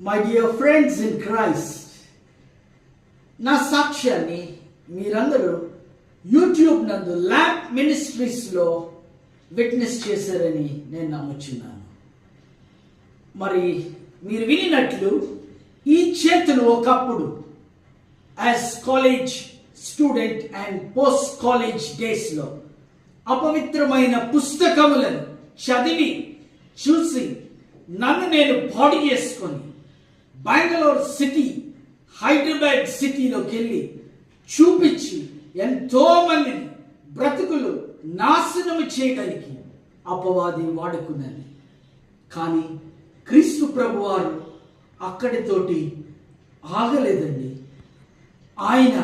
My dear friends in Christ నా సాక్ష్యాన్ని మీరందరూ యూట్యూబ్ నందు ల్యాబ్ మినిస్ట్రీస్లో విట్నెస్ చేశారని నేను నమ్ముచున్నాను. మరి మీరు వినినట్లు ఈ చేతులు ఒకప్పుడు as college student and post college డేస్లో అపవిత్రమైన పుస్తకములను చదివి చూసి నన్ను నేను బాడీ చేసుకొని బెంగళూరు సిటీ హైదరాబాద్ సిటీలోకి వెళ్ళి చూపించి ఎంతో మందిని బ్రతుకులు నాశనం చేయడానికి అపవాది వాడుకున్నది కానీ క్రీస్తు ప్రభువారు అక్కడితోటి ఆగలేదండి. ఆయన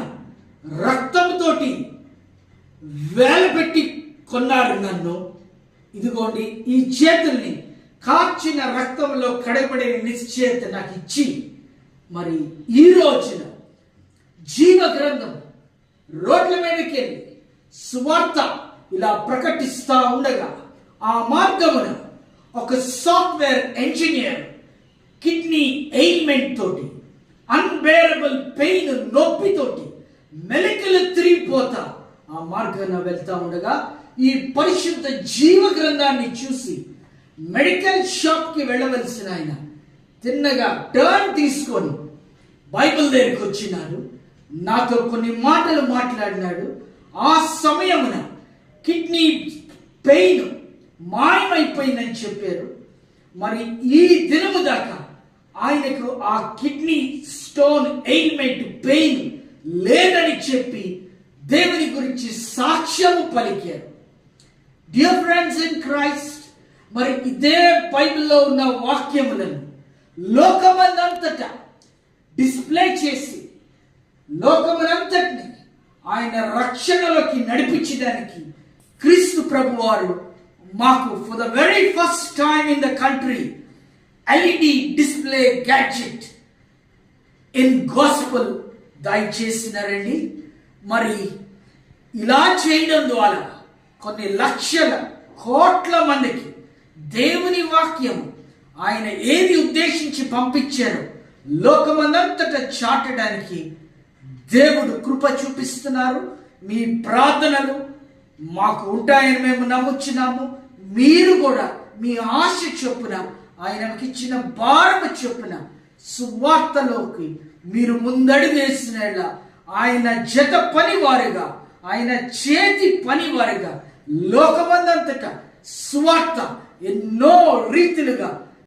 రక్తంతోటి వేలపెట్టి కొన్నారు నన్ను. ఇదిగోండి ఈ చేతుల్ని కార్చిన రక్తంలో కడబడిన నిశ్చయత నాకు ఇచ్చి మరి ఈ రోజున జీవ గ్రంథం రోడ్ల మీదకి వెళ్ళి సువార్త ఇలా ప్రకటిస్తా ఉండగా ఆ మార్గమున ఒక సాఫ్ట్వేర్ ఇంజనీర్ కిడ్నీ ఎయిల్మెంట్ తోటి అన్బేరబుల్ పెయిన్ నొప్పితోటి మెలికలు తిరిగిపోతా ఆ మార్గాన వెళ్తా ఉండగా ఈ పరిశుద్ధ జీవ గ్రంథాన్ని చూసి మెడికల్ షాప్కి వెళ్ళవలసిన ఆయన తిన్నగా టర్న్ తీసుకొని బైబిల్ దగ్గరికి వచ్చినాడు. నాతో కొన్ని మాటలు మాట్లాడినాడు. ఆ సమయమున కిడ్నీ పెయిన్ మాయమైపోయిందని చెప్పారు. మరి ఈ దినము దాకా ఆయనకు ఆ కిడ్నీ స్టోన్ ఎయిల్మెంట్ పెయిన్ లేదని చెప్పి దేవుని గురించి సాక్ష్యము పలికారు. డియర్ ఫ్రెండ్స్ ఇన్ క్రైస్ట్ మరి ఇదే బైబిల్లో ఉన్న వాక్యములను లోకమందంతటా డిస్ప్లే చేసి లోకమునంతటిని ఆయన రక్షణలోకి నడిపించడానికి క్రీస్తు ప్రభు వారు మాకు for the very first time in the country LED display gadget in gospel దయచేసినారండి మరి ఇలా చేయడం ద్వారా కొన్ని లక్షల కోట్ల మందికి దేవుని వాక్యం ఆయన ఏది ఉద్దేశించి పంపించారు లోకమందంతటా చాటడానికి దేవుడు కృప చూపిస్తున్నారు. మీ ప్రార్థనలు మాకు ఉంటాయని మేము నమ్ముచున్నాము. మీరు కూడా మీ ఆశ చొప్పున ఆయనకి ఇచ్చిన భారము చొప్పున సువార్తలోకి మీరు ముందడుగు వేసిన ఆయన జత పని వారిగా ఆయన చేతి పని వారిగా లోకమందంతట సువార్త ఎన్నో రీతిలుగా